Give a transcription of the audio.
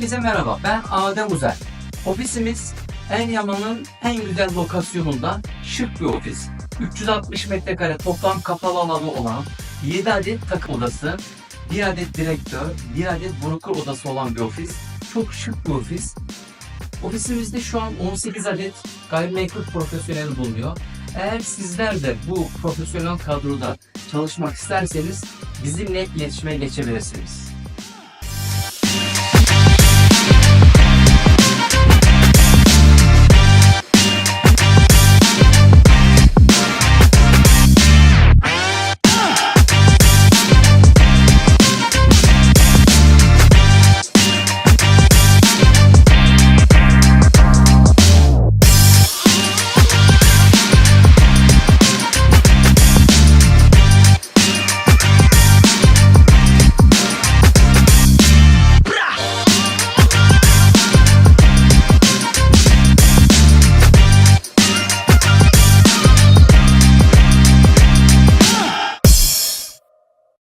Herkese merhaba, ben Adem Uzer. Ofisimiz Enyaman'ın en güzel lokasyonunda şık bir ofis. 360 metrekare toplam kapalı alanı olan 7 adet takım odası, 1 adet direktör, 1 adet broker odası olan bir ofis. Çok şık bir ofis. Ofisimizde şu an 18 adet gayrimenkul profesyonel bulunuyor. Eğer sizler de bu profesyonel kadroda çalışmak isterseniz bizimle iletişime geçebilirsiniz.